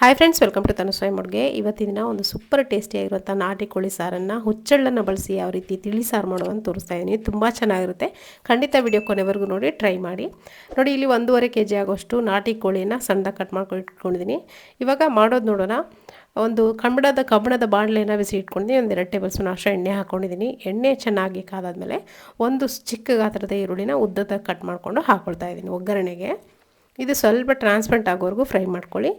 Hi friends welcome to ತನುಸ್ವಾಯಿ ಮೊಡ್ಗೆ ಇವತ್ತಿನ ದಿನ ಒಂದು ಸೂಪರ್ ಟೇಸ್ಟಿಯಾಗಿರುವಂಥ ನಾಟಿ ಕೋಳಿ ಸಾರನ್ನು ಹುಚ್ಚಳ್ಳನ್ನು ಬಳಸಿ ಯಾವ ರೀತಿ ತಿಳಿ ಸಾರು ಮಾಡೋದನ್ನು ತೋರಿಸ್ತಾ ಇದ್ದೀನಿ ತುಂಬ ಚೆನ್ನಾಗಿರುತ್ತೆ. ಖಂಡಿತ ವಿಡಿಯೋ ಕೊನೆವರೆಗೂ ನೋಡಿ ಟ್ರೈ ಮಾಡಿ. ನೋಡಿ, ಇಲ್ಲಿ ಒಂದೂವರೆ ಕೆ ಜಿ ಆಗೋಷ್ಟು ನಾಟಿ ಕೋಳಿಯನ್ನು ಸಣ್ಣ ಕಟ್ ಮಾಡ್ಕೊಂಡು ಇಟ್ಕೊಂಡಿದ್ದೀನಿ ಇವಾಗ ಮಾಡೋದು ನೋಡೋಣ. ಒಂದು ಕಬ್ಬಣದ ಕಬ್ಬಣದ ಬಾಣಲೆನ ಬಿಸಿ ಇಟ್ಕೊಂಡಿದ್ದೀನಿ ಒಂದು ಎರಡು ಟೇಬಲ್ ಸ್ಪೂನ್ ಅಷ್ಟು ಎಣ್ಣೆ ಹಾಕ್ಕೊಂಡಿದ್ದೀನಿ ಎಣ್ಣೆ ಚೆನ್ನಾಗಿ ಕಾದಾದ್ಮೇಲೆ ಒಂದು ಚಿಕ್ಕ ಗಾತ್ರದ ಈರುಳ್ಳಿನ ಉದ್ದದ ಕಟ್ ಮಾಡಿಕೊಂಡು ಹಾಕ್ಕೊಳ್ತಾ ಇದ್ದೀನಿ ಒಗ್ಗರಣೆಗೆ. ಇದು ಸ್ವಲ್ಪ ಟ್ರಾನ್ಸ್ಪರೆಂಟ್ ಆಗೋವರೆಗೂ ಫ್ರೈ ಮಾಡ್ಕೊಳ್ಳಿ.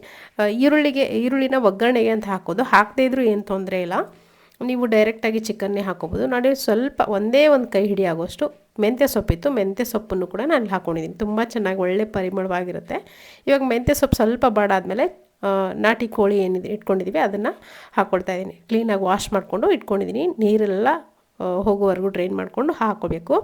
ಈರುಳ್ಳಿಗೆ, ಈರುಳ್ಳಿನ ಒಗ್ಗರಣೆಗೆ ಅಂತ ಹಾಕೋದು. ಹಾಕದೇ ಇದ್ರೂ ಏನು ತೊಂದರೆ ಇಲ್ಲ. ನೀವು ಡೈರೆಕ್ಟಾಗಿ ಚಿಕನ್ನೇ ಹಾಕೋಬೋದು. ನಾನು ಸ್ವಲ್ಪ ಒಂದೇ ಒಂದು ಕೈ ಹಿಡಿಯಾಗೋಷ್ಟು ಮೆಂತ್ಯ ಸೊಪ್ಪಿತ್ತು. ಮೆಂತ್ಯ ಸೊಪ್ಪನ್ನು ಕೂಡ ನಾನು ಇಲ್ಲಿ ಹಾಕ್ಕೊಂಡಿದ್ದೀನಿ ತುಂಬ ಚೆನ್ನಾಗಿ ಒಳ್ಳೆ ಪರಿಮಳವಾಗಿರುತ್ತೆ. ಇವಾಗ ಮೆಂತ್ಯ ಸೊಪ್ಪು ಸ್ವಲ್ಪ ಬಾಡಾದಮೇಲೆ ನಾಟಿ ಕೋಳಿ ಏನಿದೆ ಇಟ್ಕೊಂಡಿದ್ದೀವಿ ಅದನ್ನು ಹಾಕ್ಕೊಳ್ತಾ ಇದ್ದೀನಿ. ಕ್ಲೀನಾಗಿ ವಾಶ್ ಮಾಡಿಕೊಂಡು ಇಟ್ಕೊಂಡಿದ್ದೀನಿ ನೀರೆಲ್ಲ ಹೋಗೋವರೆಗೂ ಡ್ರೈನ್ ಮಾಡಿಕೊಂಡು ಹಾಕೋಬೇಕು.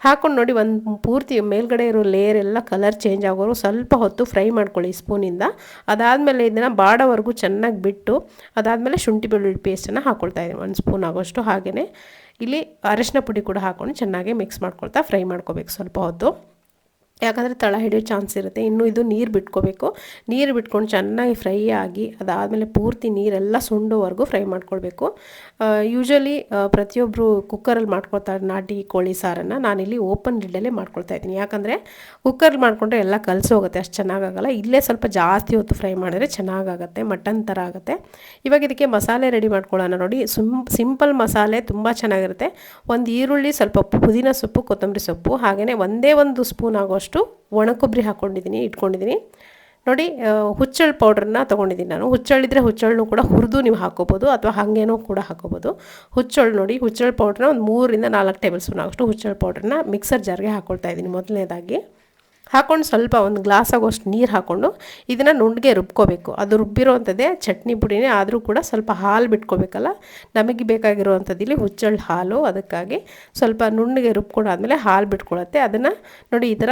ಹಾಕೊಂಡು ನೋಡಿ ಒಂದು ಪೂರ್ತಿ ಮೇಲ್ಗಡೆ ಇರೋ ಲೇಯರ್ ಎಲ್ಲ ಕಲರ್ ಚೇಂಜ್ ಆಗೋರು ಸ್ವಲ್ಪ ಹೊತ್ತು ಫ್ರೈ ಮಾಡ್ಕೊಳ್ಳಿ ಸ್ಪೂನಿಂದ ಅದಾದಮೇಲೆ ಇದನ್ನು ಬಾಡೋವರೆಗೂ ಚೆನ್ನಾಗಿ ಬಿಟ್ಟು ಅದಾದಮೇಲೆ ಶುಂಠಿ ಬೆಳ್ಳುಳ್ಳಿ ಪೇಸ್ಟನ್ನು ಹಾಕ್ಕೊಳ್ತಾ ಇದ್ದೀನಿ. ಒಂದು ಸ್ಪೂನ್ ಆಗೋಷ್ಟು ಹಾಗೆಯೇ ಇಲ್ಲಿ ಅರಶಿನ ಪುಡಿ ಕೂಡ ಹಾಕ್ಕೊಂಡು ಚೆನ್ನಾಗಿ ಮಿಕ್ಸ್ ಮಾಡ್ಕೊಳ್ತಾ ಫ್ರೈ ಮಾಡ್ಕೋಬೇಕು ಸ್ವಲ್ಪ ಹೊತ್ತು. ಯಾಕಂದರೆ ತಳ ಹಿಡಿಯೋ ಚಾನ್ಸ್ ಇರುತ್ತೆ. ಇನ್ನು ಇದು ನೀರು ಬಿಟ್ಕೋಬೇಕು. ನೀರು ಬಿಟ್ಕೊಂಡು ಚೆನ್ನಾಗಿ ಫ್ರೈ ಆಗಿ, ಅದಾದಮೇಲೆ ಪೂರ್ತಿ ನೀರೆಲ್ಲ ಸುಂಡೋವರೆಗೂ ಫ್ರೈ ಮಾಡ್ಕೊಳ್ಬೇಕು. ಯೂಶ್ವಲಿ ಪ್ರತಿಯೊಬ್ಬರು ಕುಕ್ಕರಲ್ಲಿ ಮಾಡ್ಕೊಳ್ತಾರೆ ನಾಟಿ ಕೋಳಿ ಸಾರನ್ನು ನಾನಿಲ್ಲಿ ಓಪನ್ ಲಿಡ್ಡಲ್ಲೇ ಮಾಡ್ಕೊಳ್ತಾ ಇದ್ದೀನಿ. ಯಾಕಂದರೆ ಕುಕ್ಕರಲ್ಲಿ ಮಾಡಿಕೊಂಡ್ರೆ ಎಲ್ಲ ಕಲಸೋಗುತ್ತೆ ಅಷ್ಟು ಚೆನ್ನಾಗಾಗಲ್ಲ. ಇಲ್ಲೇ ಸ್ವಲ್ಪ ಜಾಸ್ತಿ ಹೊತ್ತು ಫ್ರೈ ಮಾಡಿದ್ರೆ ಚೆನ್ನಾಗಾಗುತ್ತೆ ಮಟನ್ ಥರ ಆಗುತ್ತೆ. ಇವಾಗ ಇದಕ್ಕೆ ಮಸಾಲೆ ರೆಡಿ ಮಾಡ್ಕೊಳ್ಳೋಣ ನೋಡಿ. ಸಿಂಪಲ್ ಮಸಾಲೆ ತುಂಬ ಚೆನ್ನಾಗಿರುತ್ತೆ. ಒಂದು ಈರುಳ್ಳಿ ಸ್ವಲ್ಪ ಪುದೀನ ಸೊಪ್ಪು, ಕೊತ್ತಂಬರಿ ಸೊಪ್ಪು ಹಾಗೆಯೇ ಒಂದೇ ಒಂದು ಸ್ಪೂನ್ ಆಗೋಷ್ಟು ಒಣ ಕೊಬ್ಬರಿ ಹಾಕ್ಕೊಂಡಿದ್ದೀನಿ ಇಟ್ಕೊಂಡಿದ್ದೀನಿ. ನೋಡಿ ಹುಚ್ಚಳ್ಳು ಪೌಡ್ರನ್ನ ತೊಗೊಂಡಿದ್ದೀನಿ ನಾನು. ಹುಚ್ಚಳ್ಳಿದ್ರೆ ಹುಚ್ಚಳ್ಳು ಕೂಡ ಹುರಿದು ನೀವು ಹಾಕೋಬೋದು, ಅಥವಾ ಹಾಗೇನೋ ಕೂಡ ಹಾಕೋಬೋದು. ಹುಚ್ಚಳ್ಳು ನೋಡಿ ಹುಚ್ಚಳ್ಳು ಪೌಡ್ರನ್ನ ಒಂದು ಮೂರರಿಂದ ನಾಲ್ಕು ಟೇಬಲ್ ಸ್ಪೂನ್ ಆಗೋಷ್ಟು ಹುಚ್ಚಳ್ಳು ಪೌಡ್ರನ್ನ ಮಿಕ್ಸರ್ ಜಾರ್ಗೆ ಹಾಕ್ಕೊಳ್ತಾ ಇದ್ದೀನಿ ಮೊದಲನೇದಾಗಿ. ಹಾಕ್ಕೊಂಡು ಸ್ವಲ್ಪ ಒಂದು ಗ್ಲಾಸ್ ಆಗೋಷ್ಟು ನೀರು ಹಾಕ್ಕೊಂಡು ಇದನ್ನು ನುಣ್ಣಗೆ ರುಬ್ಕೋಬೇಕು. ಅದು ರುಬ್ಬಿರೋವಂಥದ್ದೇ ಚಟ್ನಿ ಪುಡಿನೇ ಆದರೂ ಕೂಡ ಸ್ವಲ್ಪ ಹಾಲು ಬಿಟ್ಕೋಬೇಕಲ್ಲ? ನಮಗೆ ಬೇಕಾಗಿರುವಂಥದ್ದು ಇಲ್ಲಿ ಹುಚ್ಚಳ್ಳು ಹಾಲು, ಅದಕ್ಕಾಗಿ ಸ್ವಲ್ಪ ನುಣ್ಣಗೆ ರುಬ್ಕೊಂಡಾದ್ಮೇಲೆ ಹಾಲು ಬಿಟ್ಕೊಳತ್ತೆ. ಅದನ್ನು ನೋಡಿ ಈ ಥರ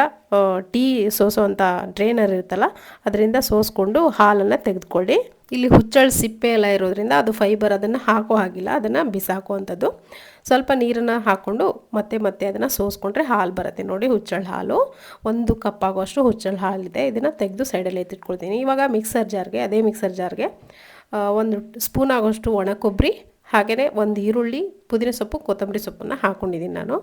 ಟೀ ಸೋಸೋ ಸೋಸೋವಂಥ ಡ್ರೈನರ್ ಇರುತ್ತಲ್ಲ, ಅದರಿಂದ ಸೋಸ್ಕೊಂಡು ಹಾಲನ್ನು ತೆಗೆದುಕೊಳ್ಳಿ. ಇಲ್ಲಿ ಹುಚ್ಚಳ ಸಿಪ್ಪೆ ಎಲ್ಲ ಇರೋದ್ರಿಂದ ಅದು ಫೈಬರ್ ಅದನ್ನು ಹಾಕೋ ಹಾಗಿಲ್ಲ, ಅದನ್ನು ಬಿಸಾಕುವಂಥದ್ದು. ಸ್ವಲ್ಪ ನೀರನ್ನು ಹಾಕ್ಕೊಂಡು ಮತ್ತೆ ಮತ್ತೆ ಅದನ್ನು ಸೋಸ್ಕೊಂಡ್ರೆ ಹಾಲು ಬರುತ್ತೆ. ನೋಡಿ ಹುಚ್ಚಳ ಹಾಲು, ಒಂದು ಕಪ್ ಆಗೋಷ್ಟು ಹುಚ್ಚಳ ಹಾಲಿದೆ. ಇದನ್ನು ತೆಗೆದು ಸೈಡಲ್ಲಿ ಎತ್ತಿಟ್ಕೊಳ್ತೀನಿ. ಇವಾಗ ಮಿಕ್ಸರ್ ಜಾರ್ಗೆ ಅದೇ ಮಿಕ್ಸರ್ ಜಾರ್ಗೆ ಒಂದು ಸ್ಪೂನ್ ಆಗೋಷ್ಟು ಒಣ ಕೊಬ್ಬರಿ ಹಾಗೆಯೇ ಒಂದು ಈರುಳ್ಳಿ, ಪುದೀನ ಸೊಪ್ಪು, ಕೊತ್ತಂಬರಿ ಸೊಪ್ಪನ್ನು ಹಾಕ್ಕೊಂಡಿದ್ದೀನಿ ನಾನು.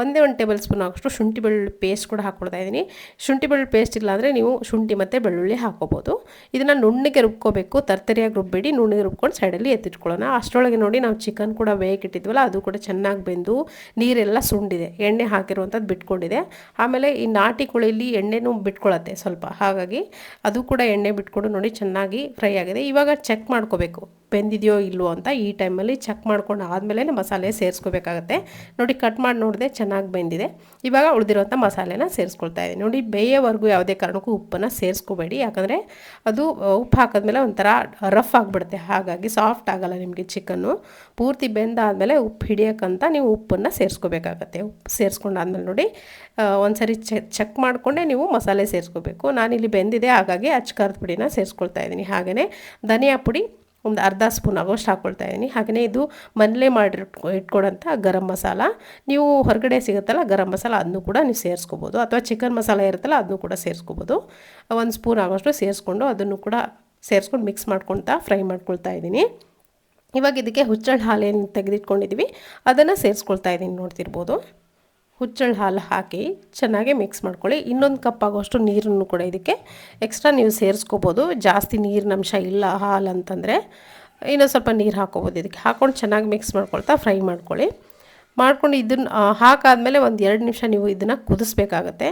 ಒಂದೇ ಒಂದು ಟೇಬಲ್ ಸ್ಪೂನ್ ಆಗೋಷ್ಟು ಶುಂಠಿ ಬೆಳ್ಳುಳ್ಳಿ ಪೇಸ್ಟ್ ಕೂಡ ಹಾಕ್ಕೊಳ್ತಾ ಇದ್ದೀನಿ. ಶುಂಠಿ ಬೆಳ್ಳುಳ್ಳಿ ಪೇಸ್ಟ್ ಇಲ್ಲಾಂದರೆ ನೀವು ಶುಂಠಿ ಮತ್ತು ಬೆಳ್ಳುಳ್ಳಿ ಹಾಕ್ಕೋಬೋದು ಇದನ್ನು ನುಣ್ಣಗೆ ರುಬ್ಕೋಬೇಕು. ತರ್ತರಿಯಾಗಿ ರುಬ್ಬಿಡಿ. ನುಣ್ಣಗೆ ರುಬ್ಕೊಂಡು ಸೈಡಲ್ಲಿ ಎತ್ತಿಟ್ಕೊಳ್ಳೋಣ. ಅಷ್ಟರೊಳಗೆ ನೋಡಿ ನಾವು ಚಿಕನ್ ಕೂಡ ಬೇಯಕ್ಕಿಟ್ಟಿದ್ವಲ್ಲ ಅದು ಕೂಡ ಚೆನ್ನಾಗಿ ಬೆಂದು ನೀರೆಲ್ಲ ಸುಂಡಿದೆ. ಎಣ್ಣೆ ಹಾಕಿರುವಂಥದ್ದು ಬಿಟ್ಕೊಂಡಿದೆ. ಆಮೇಲೆ ಈ ನಾಟಿ ಕೋಳಿಲಿ ಎಣ್ಣೆನೂ ಬಿಟ್ಕೊಳ್ಳುತ್ತೆ ಸ್ವಲ್ಪ. ಹಾಗಾಗಿ ಅದು ಕೂಡ ಎಣ್ಣೆ ಬಿಟ್ಕೊಂಡು ನೋಡಿ ಚೆನ್ನಾಗಿ ಫ್ರೈ ಆಗಿದೆ. ಇವಾಗ ಚೆಕ್ ಮಾಡ್ಕೋಬೇಕು. ಬೆಂದಿದೆಯೋ ಇಲ್ವೋ ಅಂತ ಈ ಟೈಮಲ್ಲಿ ಚೆಕ್ ಮಾಡ್ಕೊಂಡು ಆದಮೇಲೆ ಮಸಾಲೆ ಸೇರಿಸ್ಕೋಬೇಕಾಗತ್ತೆ. ನೋಡಿ ಕಟ್ ಮಾಡಿ ನೋಡಿದೆ ಚೆನ್ನಾಗಿ ಬೆಂದಿದೆ. ಇವಾಗ ಉಳಿದಿರೋಂಥ ಮಸಾಲೆನ ಸೇರಿಸ್ಕೊಳ್ತಾ ಇದ್ದೀನಿ. ನೋಡಿ ಬೇಯೋವರೆಗೂ ಯಾವುದೇ ಕಾರಣಕ್ಕೂ ಉಪ್ಪನ್ನು ಸೇರಿಸ್ಕೋಬೇಡಿ. ಯಾಕಂದರೆ ಅದು ಉಪ್ಪು ಹಾಕಿದ್ಮೇಲೆ ಒಂಥರ ರಫ್ ಆಗಿಬಿಡುತ್ತೆ. ಹಾಗಾಗಿ ಸಾಫ್ಟ್ ಆಗಲ್ಲ ನಿಮಗೆ ಚಿಕನ್ನು. ಪೂರ್ತಿ ಬೆಂದಾದಮೇಲೆ ಉಪ್ಪು ಹಿಡಿಯೋಕ್ಕಂತ ನೀವು ಉಪ್ಪನ್ನು ಸೇರಿಸ್ಕೋಬೇಕಾಗತ್ತೆ. ಉಪ್ಪು ಸೇರಿಸ್ಕೊಂಡಾದ್ಮೇಲೆ ನೋಡಿ ಒಂದ್ಸರಿ ಚೆಕ್ ಮಾಡಿಕೊಂಡೇ ನೀವು ಮಸಾಲೆ ಸೇರಿಸ್ಕೋಬೇಕು. ನಾನಿಲ್ಲಿ ಬೆಂದಿದೆ, ಹಾಗಾಗಿ ಅಚ್ಕಾರದ ಪುಡಿನ ಸೇರಿಸ್ಕೊಳ್ತಾ ಇದ್ದೀನಿ. ಹಾಗೆಯೇ ಧನಿಯಾ ಪುಡಿ ಒಂದು ಅರ್ಧ ಸ್ಪೂನ್ ಆಗೋಷ್ಟು ಹಾಕ್ಕೊಳ್ತಾ ಇದ್ದೀನಿ ಹಾಗೆಯೇ ಇದು ಮನೇಲೆ ಮಾಡಿ ಇಟ್ಕೊಡೋಂಥ ಗರಂ ಮಸಾಲ. ನೀವು ಹೊರಗಡೆ ಸಿಗುತ್ತಲ್ಲ ಗರಂ ಮಸಾಲ ಅದನ್ನು ಕೂಡ ನೀವು ಸೇರಿಸ್ಕೋಬೋದು. ಅಥವಾ ಚಿಕನ್ ಮಸಾಲ ಇರುತ್ತಲ್ಲ ಅದನ್ನು ಕೂಡ ಸೇರಿಸ್ಕೋಬೋದು. ಒಂದು ಸ್ಪೂನ್ ಆಗೋಷ್ಟು ಸೇರಿಸ್ಕೊಂಡು ಅದನ್ನು ಕೂಡ ಸೇರಿಸ್ಕೊಂಡು ಮಿಕ್ಸ್ ಮಾಡ್ಕೊಳ್ತಾ ಫ್ರೈ ಮಾಡ್ಕೊಳ್ತಾ ಇದ್ದೀನಿ ಇವಾಗ ಇದಕ್ಕೆ ಹುಚ್ಚಳ ಹಾಲೇನು ತೆಗೆದಿಟ್ಕೊಂಡಿದ್ದೀವಿ ಅದನ್ನು ಸೇರಿಸ್ಕೊಳ್ತಾ ಇದ್ದೀನಿ ನೋಡ್ತಿರ್ಬೋದು. ಹುಚ್ಚಳ್ಳು ಹಾಲು ಹಾಕಿ ಚೆನ್ನಾಗಿ ಮಿಕ್ಸ್ ಮಾಡ್ಕೊಳ್ಳಿ. ಇನ್ನೊಂದು ಕಪ್ ಆಗೋಷ್ಟು ನೀರನ್ನು ಕೂಡ ಇದಕ್ಕೆ ಎಕ್ಸ್ಟ್ರಾ ನೀವು ಸೇರಿಸ್ಕೋಬೋದು. ಜಾಸ್ತಿ ನೀರಿನ ಅಂಶ ಇಲ್ಲ ಹಾಲು ಅಂತಂದರೆ ಇನ್ನೊಂದು ಸ್ವಲ್ಪ ನೀರು ಹಾಕ್ಕೋಬೋದು ಇದಕ್ಕೆ. ಹಾಕ್ಕೊಂಡು ಚೆನ್ನಾಗಿ ಮಿಕ್ಸ್ ಮಾಡ್ಕೊಳ್ತಾ ಫ್ರೈ ಮಾಡ್ಕೊಳ್ಳಿ. ಮಾಡ್ಕೊಂಡು ಇದನ್ನು ಹಾಕಾದಮೇಲೆ ಒಂದು ಎರಡು ನಿಮಿಷ ನೀವು ಇದನ್ನು ಕುದಿಸ್ಬೇಕಾಗತ್ತೆ.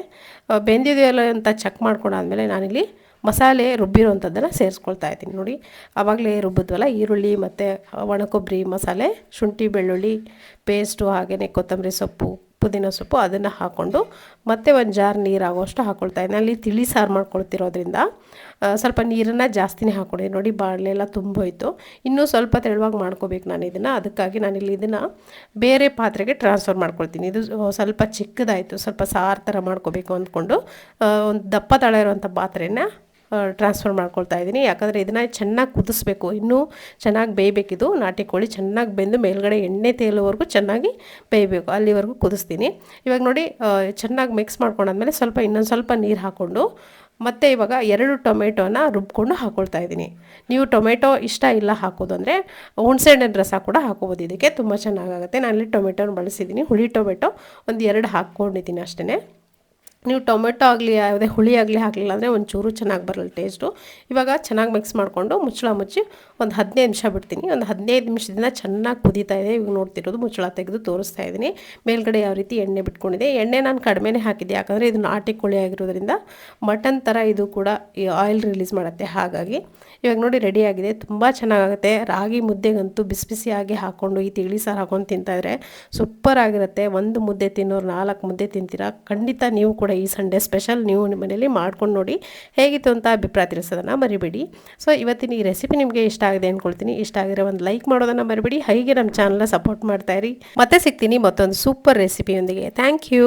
ಬೆಂದಿದೆಯಲ್ಲ ಅಂತ ಚೆಕ್ ಮಾಡ್ಕೊಂಡಾದ್ಮೇಲೆ ನಾನಿಲ್ಲಿ ಮಸಾಲೆ ರುಬ್ಬಿರೋವಂಥದ್ದನ್ನು ಸೇರಿಸ್ಕೊಳ್ತಾ ಇದ್ದೀನಿ ನೋಡಿ. ಆವಾಗಲೇ ರುಬ್ಬಿದ್ವಲ್ಲ, ಈರುಳ್ಳಿ ಮತ್ತು ಒಣಕೊಬ್ಬರಿ ಮಸಾಲೆ, ಶುಂಠಿ, ಬೆಳ್ಳುಳ್ಳಿ ಪೇಸ್ಟು ಹಾಗೆಯೇ ಕೊತ್ತಂಬರಿ ಸೊಪ್ಪು ಪುದೀನ ಸೊಪ್ಪು ಅದನ್ನು ಹಾಕ್ಕೊಂಡು ಮತ್ತೆ ಒಂದು ಜಾರ್ ನೀರು ಆಗೋಷ್ಟು ಹಾಕ್ಕೊಳ್ತಾ ಇದ್ದೀನಿ ಅಲ್ಲಿ ತಿಳಿ ಸಾರು ಮಾಡ್ಕೊಳ್ತಿರೋದ್ರಿಂದ ಸ್ವಲ್ಪ ನೀರನ್ನು ಜಾಸ್ತಿನೇ ಹಾಕ್ಕೊಂಡಿದ್ದೀನಿ ನೋಡಿ ಬಾಣಲೆಲ್ಲ ತುಂಬೋಯ್ತು. ಇನ್ನೂ ಸ್ವಲ್ಪ ತೆಳುವಾಗಿ ಮಾಡ್ಕೋಬೇಕು ನಾನು ಇದನ್ನು. ಅದಕ್ಕಾಗಿ ನಾನಿಲ್ಲಿ ಇದನ್ನು ಬೇರೆ ಪಾತ್ರೆಗೆ ಟ್ರಾನ್ಸ್ಫರ್ ಮಾಡ್ಕೊಳ್ತೀನಿ. ಇದು ಸ್ವಲ್ಪ ಚಿಕ್ಕದಾಯಿತು. ಸ್ವಲ್ಪ ಸಾರು ಥರ ಮಾಡ್ಕೋಬೇಕು ಅಂದ್ಕೊಂಡು ಒಂದು ದಪ್ಪ ತಳ ಇರುವಂಥ ಪಾತ್ರೆನ ಟ್ರಾನ್ಸ್ಫರ್ ಮಾಡ್ಕೊಳ್ತಾ ಇದ್ದೀನಿ. ಯಾಕಂದರೆ ಇದನ್ನು ಚೆನ್ನಾಗಿ ಕುದಿಸ್ಬೇಕು. ಇನ್ನೂ ಚೆನ್ನಾಗಿ ಬೇಯಬೇಕಿದು. ನಾಟಿ ಕೋಳಿ ಚೆನ್ನಾಗಿ ಬೆಂದು ಮೇಲ್ಗಡೆ ಎಣ್ಣೆ ತೇಲುವರೆಗೂ ಚೆನ್ನಾಗಿ ಬೇಯಬೇಕು. ಅಲ್ಲಿವರೆಗೂ ಕುದಿಸ್ತೀನಿ. ಇವಾಗ ನೋಡಿ ಚೆನ್ನಾಗಿ ಮಿಕ್ಸ್ ಮಾಡ್ಕೊಂಡಾದ್ಮೇಲೆ ಸ್ವಲ್ಪ ಇನ್ನೊಂದು ಸ್ವಲ್ಪ ನೀರು ಹಾಕ್ಕೊಂಡು ಮತ್ತು ಇವಾಗ ಎರಡು ಟೊಮೆಟೊನ ರುಬ್ಕೊಂಡು ಹಾಕ್ಕೊಳ್ತಾ ಇದ್ದೀನಿ. ನೀವು ಟೊಮೆಟೊ ಇಷ್ಟ ಇಲ್ಲ ಹಾಕೋದು ಅಂದರೆ ಹುಣಸೆಹಣ್ಣಿನ ರಸ ಕೂಡ ಹಾಕೋಬೋದು. ಇದಕ್ಕೆ ತುಂಬ ಚೆನ್ನಾಗಾಗುತ್ತೆ ನಾನಲ್ಲಿ ಟೊಮೆಟೊನ ಬಳಸಿದ್ದೀನಿ. ಹುಳಿ ಟೊಮೆಟೊ ಒಂದು ಎರಡು ಹಾಕ್ಕೊಂಡಿದ್ದೀನಿ ಅಷ್ಟೇ ನೀವು ಟೊಮೆಟೊ ಆಗಲಿ, ಯಾವುದೇ ಹುಳಿ ಆಗಲಿ ಹಾಕಲಿಲ್ಲ ಅಂದರೆ ಒಂಚೂರು ಚೆನ್ನಾಗಿ ಬರಲ್ಲ ಟೇಸ್ಟು ಇವಾಗ ಚೆನ್ನಾಗಿ ಮಿಕ್ಸ್ ಮಾಡಿಕೊಂಡು ಮುಚ್ಚಳ ಮುಚ್ಚಿ ಒಂದು ಹದಿನೈದು ನಿಮಿಷ ಬಿಡ್ತೀನಿ. ಒಂದು ಹದಿನೈದು ನಿಮಿಷದಿಂದ ಚೆನ್ನಾಗಿ ಕುದೀತಾ ಇದೆ. ಇವಾಗ ನೋಡ್ತಿರೋದು ಮುಚ್ಚಳ ತೆಗೆದು ತೋರಿಸ್ತಾ ಇದ್ದೀನಿ. ಮೇಲ್ಗಡೆ ಯಾವ ರೀತಿ ಎಣ್ಣೆ ಬಿಟ್ಕೊಂಡಿದೆ. ಎಣ್ಣೆ ನಾನು ಕಡಿಮೆನೇ ಹಾಕಿದ್ದೆ. ಯಾಕಂದರೆ ಇದು ನಾಟಿ ಕೋಳಿ ಆಗಿರೋದ್ರಿಂದ ಮಟನ್ ಥರ ಇದು ಕೂಡ ಈ ಆಯಿಲ್ ರಿಲೀಸ್ ಮಾಡುತ್ತೆ. ಹಾಗಾಗಿ ಇವಾಗ ನೋಡಿ ರೆಡಿಯಾಗಿದೆ ತುಂಬ ಚೆನ್ನಾಗಾಗುತ್ತೆ ರಾಗಿ ಮುದ್ದೆಗಂತೂ ಬಿಸಿ ಬಿಸಿಯಾಗಿ ಹಾಕ್ಕೊಂಡು ಈ ತಿಳಿ ಸಾರು ಹಾಕೊಂಡು ತಿಂತಾಯಿದ್ರೆ ಸೂಪರ್ ಆಗಿರುತ್ತೆ. ಒಂದು ಮುದ್ದೆ ತಿನ್ನೋರು ನಾಲ್ಕು ಮುದ್ದೆ ತಿಂತೀರಾ. ಖಂಡಿತ ನೀವು ಕೂಡ ಈ ಸಂಡೇ ಸ್ಪೆಷಲ್ ನೀವು ನಿಮ್ಮ ಮನೇಲಿ ಮಾಡ್ಕೊಂಡು ನೋಡಿ ಹೇಗಿತ್ತು ಅಂತ ಅಭಿಪ್ರಾಯ ತಿಳಿಸೋದನ್ನು ಮರಿಬೇಡಿ. ಸೊ ಇವತ್ತಿನ ಈ ರೆಸಿಪಿ ನಿಮಗೆ ಇಷ್ಟ ಆಗಿದೆ ಅಂದ್ಕೊಳ್ತೀನಿ ಇಷ್ಟ ಆಗಿರೋ ಒಂದು ಲೈಕ್ ಮಾಡೋದನ್ನು ಮರಿಬೇಡಿ. ಹಾಗೆ ನಮ್ಮ ಚಾನಲ್ನ ಸಪೋರ್ಟ್ ಮಾಡ್ತಾಯಿರಿ ಮತ್ತೆ ಸಿಗ್ತೀನಿ ಮತ್ತೊಂದು ಸೂಪರ್ ರೆಸಿಪಿಯೊಂದಿಗೆ ಥ್ಯಾಂಕ್ ಯು